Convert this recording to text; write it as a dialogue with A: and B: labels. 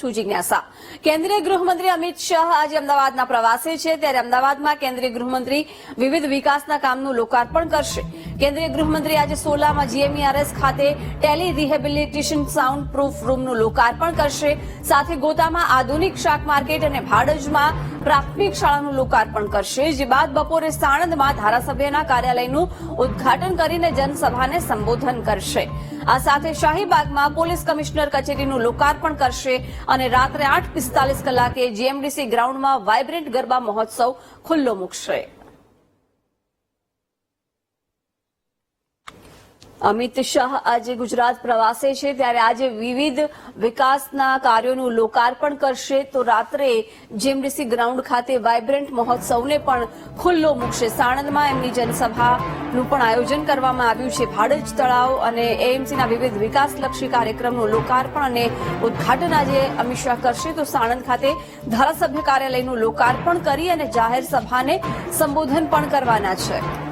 A: છું જિજ્ઞાસા. કેન્દ્રીય ગૃહમંત્રી અમિત શાહ આજે અમદાવાદના પ્રવાસે છે. ત્યારે અમદાવાદમાં કેન્દ્રીય ગૃહમંત્રી વિવિધ વિકાસના કામનું લોકાર્પણ કરશે. કેન્દ્રીય ગૃહમંત્રી આજે સોલામાં જીએમઈઆરએસ ખાતે ટેલી રિહેબિલિટેશન સાઉન્ડ પ્રૂફ રૂમનું લોકાર્પણ કરશે. સાથે ગોતામાં આધુનિક શાક માર્કેટ અને ભાડજમાં પ્રાથમિક શાળાનું લોકાર્પણ કરશે, જે બાદ બપોરે સાણંદમાં ધારાસભ્યના કાર્યાલયનું ઉદ્ઘાટન કરીને જનસભાને સંબોધન કરશે. આ સાથે શાહીબાગમાં પોલીસ કમિશનર કચેરીનું લોકાર્પણ કરશે અને રાત્રે આઠ પિસ્તાલીસ કલાકે જીએમડીસી ગ્રાઉન્ડમાં વાઇબ્રન્ટ ગરબા મહોત્સવ ખુલ્લો મૂકશે. અમિત શાહ આજે ગુજરાત પ્રવાસે છે. ત્યારે આજે વિવિધ વિકાસના કાર્યોનું લોકાર્પણ કરશે. તો રાત્રે જીએમડીસી ગ્રાઉન્ડ ખાતે વાઇબ્રન્ટ મહોત્સવને પણ ખુલ્લો મૂકશે. સાણંદમાં એમની જનસભાનું પણ આયોજન કરવામાં આવ્યું છે. ભાડજ તળાવ અને એએમસીના વિવિધ વિકાસલક્ષી કાર્યક્રમનું લોકાર્પણ અને ઉદ્ઘાટન આજે અમિત શાહ કરશે. તો સાણંદ ખાતે ધારાસભ્ય કાર્યાલયનું લોકાર્પણ કરી અને જાહેર સભાને સંબોધન પણ કરવાના છે.